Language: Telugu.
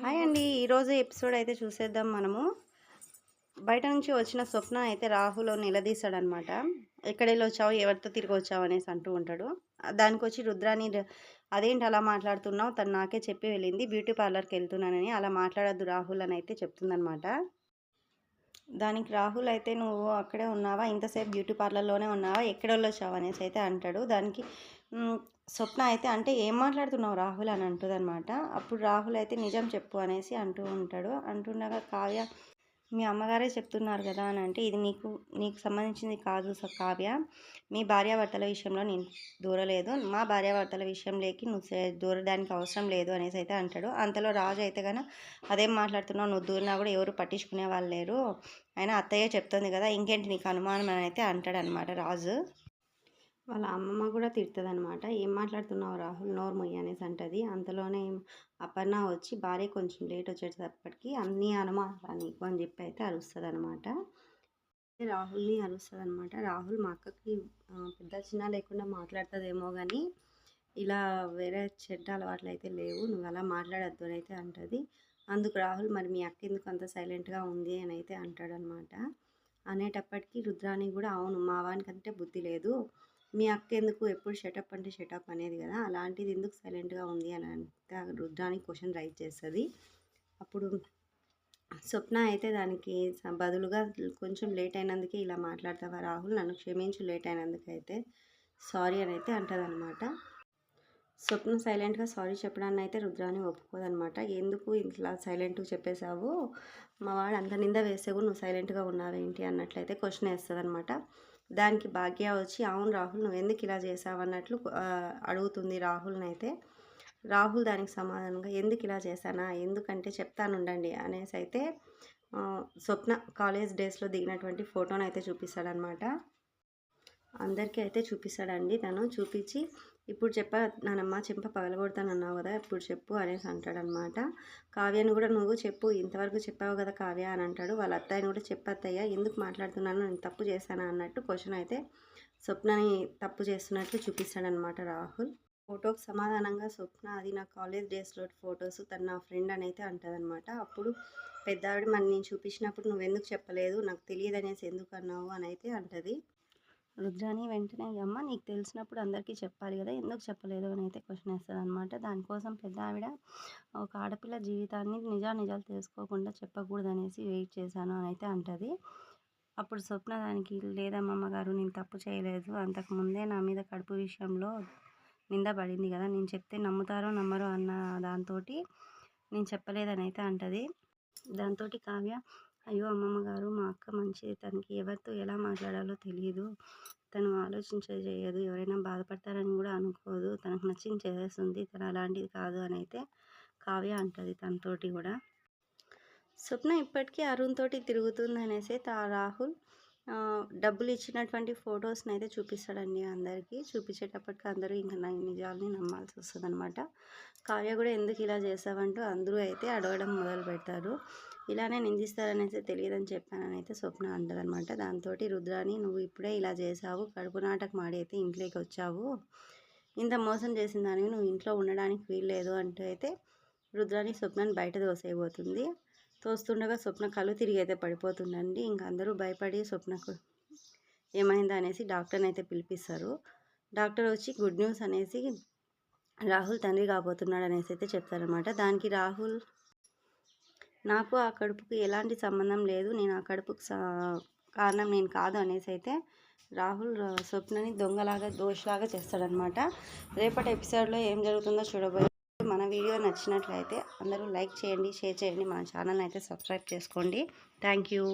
హాయ్ అండి. ఈరోజు ఎపిసోడ్ అయితే చూసేద్దాం మనము. బయట నుంచి వచ్చిన స్వప్న అయితే రాహుల్ నిలదీశాడనమాట. ఎక్కడ వచ్చావు ఎవరితో తిరిగి వచ్చావు? అనేసి అంటూ ఉంటాడు. దానికి వచ్చి రుద్రాని అదేంటి అలా మాట్లాడుతున్నావు? తను నాకే చెప్పి వెళ్ళింది. బ్యూటీ పార్లర్కి వెళ్తున్నానని అలా మాట్లాడద్దు రాహుల్ అని అయితే చెప్తుందనమాట. దానికి రాహుల్ అయితే నువ్వు అక్కడే ఉన్నావా? ఇంతసేపు బ్యూటీ పార్లర్లోనే ఉన్నావా? ఎక్కడ వచ్చావు అనేసి అయితే అంటాడు. దానికి స్వప్న అయితే అంటే ఏం మాట్లాడుతున్నావు రాహుల్ అని అంటుందన్నమాట. అప్పుడు రాహుల్ అయితే నిజం చెప్పు అనేసి అంటూ ఉంటాడు. అంటుండగా కావ్య మీ అమ్మగారే చెప్తున్నారు కదా అని అంటే ఇది నీకు నీకు సంబంధించింది కాదు కావ్య. మీ భార్యాభర్తల విషయంలో నేను దూరలేదు. మా భార్యాభర్తల విషయంలోకి నువ్వు దూరడానికి అవసరం లేదు అనేసి అయితే అంటాడు. అంతలో రాజు అయితే కనుక అదేం మాట్లాడుతున్నావు? నువ్వు దూరినా కూడా ఎవరు పట్టించుకునే వాళ్ళు లేరు. అయినా అత్తయ్య చెప్తుంది కదా ఇంకేంటి నీకు అనుమానం అని అయితే అంటాడనమాట రాజు. వాళ్ళ అమ్మమ్మ కూడా తిడుతుంది అనమాట ఏం మాట్లాడుతున్నావు రాహుల్? నోరు మొయ్యి అనేసి అంటది. అంతలోనే అపర్ణ వచ్చి భార్య కొంచెం లేట్ వచ్చేటప్పటికి అన్ని అనుమానాలు నీకు అని చెప్పి అయితే అరుస్తుంది అనమాట రాహుల్ని అరుస్తుంది అనమాట రాహుల్ మా అక్కకి పెద్ద చిన్న లేకుండా మాట్లాడుతుందేమో కానీ ఇలా వేరే చెడ్డ అలవాట్లు అయితే లేవు. నువ్వు అలా మాట్లాడద్దు అని అయితే అంటుంది. అందుకు రాహుల్ మరి మీ అక్క ఎందుకు అంత సైలెంట్గా ఉంది? అని అయితే అంటాడనమాట అనేటప్పటికీ రుద్రాని కూడా అవును మా వానికంటే బుద్ధి లేదు. మీ అక్క ఎందుకు ఎప్పుడు షటప్ అంటే షటప్ అనేది కదా అలాంటిది ఎందుకు సైలెంట్గా ఉంది అని అంత రుద్రానికి క్వశ్చన్ రైట్ చేస్తుంది. అప్పుడు స్వప్న అయితే దానికి బదులుగా కొంచెం లేట్ అయినందుకే ఇలా మాట్లాడతావా రాహుల్? నన్ను క్షమించు లేట్ అయినందుకైతే సారీ అని అయితే అంటదనమాట స్వప్న సైలెంట్గా సారీ చెప్పడాన్ని అయితే రుద్రాని ఒప్పుకోదనమాట ఎందుకు ఇట్లా సైలెంట్గా చెప్పేశావు? మా వాడు అంత నింద వేసే కూడా నువ్వు సైలెంట్గా ఉన్నావేంటి? అన్నట్లయితే క్వశ్చన్ వేస్తుంది అనమాట దానికి భాగ్య వచ్చి అవును రాహుల్ నువ్వు ఎందుకు ఇలా చేసావన్నట్లు అడుగుతుంది రాహుల్ని అయితే రాహుల్ దానికి సమాధానంగా ఎందుకు ఇలా చేశానా? ఎందుకంటే చెప్తానుండండి అనేసి అయితే స్వప్న కాలేజ్ డేస్లో దిగినటువంటి ఫోటోనైతే అయితే చూపిస్తాడనమాట అందరికీ అయితే చూపిస్తాడండి తను. చూపించి ఇప్పుడు చెప్ప నానమ్మ చెంప పగలగొడతానన్నావు కదా ఇప్పుడు చెప్పు అనేసి అంటాడనమాట. కావ్యని కూడా నువ్వు చెప్పు ఇంతవరకు చెప్పావు కదా కావ్య అని అంటాడు. వాళ్ళ అత్తయ్యని కూడా చెప్పత్తయ్య ఎందుకు మాట్లాడుతున్నాను నేను తప్పు చేశానా అన్నట్టు క్వశ్చన్ అయితే స్వప్నని తప్పు చేస్తున్నట్లు చూపిస్తాడనమాట రాహుల్. ఫోటోకి సమాధానంగా స్వప్న అది నా కాలేజ్ డేస్లో ఫొటోస్ తను నా ఫ్రెండ్ అని అయితే అంటదనమాట. అప్పుడు పెద్దావిడ మరి నేను చూపించినప్పుడు నువ్వు ఎందుకు చెప్పలేదు? నాకు తెలియదు అనేసి ఎందుకు అన్నావు అని అయితే అంటది. రుద్రాని వెంటనే అమ్మ నీకు తెలిసినప్పుడు అందరికీ చెప్పాలి కదా ఎందుకు చెప్పలేదు? అని అయితే క్వశ్చన్ వేస్తుంది అనమాట దానికోసం పెద్ద ఆవిడ ఒక ఆడపిల్ల జీవితాన్ని నిజా నిజాలు తెలుసుకోకుండా చెప్పకూడదు అనేసి వెయిట్ చేశాను అని అయితే అంటది. అప్పుడు స్వప్న దానికి లేదమ్మమ్మ అమ్మగారు నేను తప్పు చేయలేదు. అంతకు ముందే నా మీద కడుపు విషయంలో నింద పడింది కదా నేను చెప్తే నమ్ముతారో నమ్మరో అన్న దాంతో నేను చెప్పలేదని అయితే అంటది. దాంతో కావ్య అయ్యో అమ్మమ్మ గారు మా అక్క మంచిది తనకి ఎవరితో ఎలా మాట్లాడాలో తెలియదు తను ఆలోచించే చేయదు. ఎవరైనా బాధపడతారని కూడా అనుకోదు. తనకు నచ్చింది చేసేస్తుంది. తను అలాంటిది కాదు అని అయితే కావ్య అంటుంది తనతోటి కూడా. స్వప్న ఇప్పటికీ అరుణ్ తోటి తిరుగుతుంది అనేసి తా రాహుల్ డబ్బులు ఇచ్చినటువంటి ఫొటోస్ని అయితే చూపిస్తాడండి అందరికీ. చూపించేటప్పటికి అందరూ ఇంకా నా నిజాలని నమ్మాల్సి వస్తుంది అనమాట కావ్య కూడా ఎందుకు ఇలా చేసావంటూ అందరూ అయితే అడగడం మొదలు పెడతారు. ఇలానే నిందిస్తారనేసి తెలియదని చెప్పానని అయితే స్వప్న అంటదనమాట దాంతో రుద్రాని నువ్వు ఇప్పుడే ఇలా చేసావు కడుపు నాటకం ఆడి అయితే ఇంట్లోకి వచ్చావు. ఇంత మోసం చేసిన దానివి నువ్వు ఇంట్లో ఉండడానికి వీల్లేదు అంటూ అయితే రుద్రాని స్వప్నాన్ని బయట తోసేయబోతుంది. తోస్తుండగా స్వప్న కళ్ళు తిరిగి అయితే పడిపోతుందండి. ఇంక అందరూ భయపడి స్వప్నకు ఏమైందా అనేసి డాక్టర్ని అయితే పిలిపిస్తారు. డాక్టర్ వచ్చి గుడ్ న్యూస్ అనేసి రాహుల్ తండ్రి కాబోతున్నాడు అనేసి అయితే చెప్తారనమాట దానికి రాహుల్ నాకు ఆ కడుపుకి ఎలాంటి సంబంధం లేదు నేను ఆ కడుపుకు సా- కారణం నేను కాదు అనేసి అయితే రాహుల్ స్వప్నని దొంగలాగా దోషలాగా చేస్తాడనమాట రేపటి ఎపిసోడ్లో ఏం జరుగుతుందో చూడబోయే మన వీడియో నచ్చినట్లయితే అందరూ లైక్ చేయండి షేర్ చేయండి. మన ఛానల్ అయితే సబ్స్క్రైబ్ చేసుకోండి. Thank you.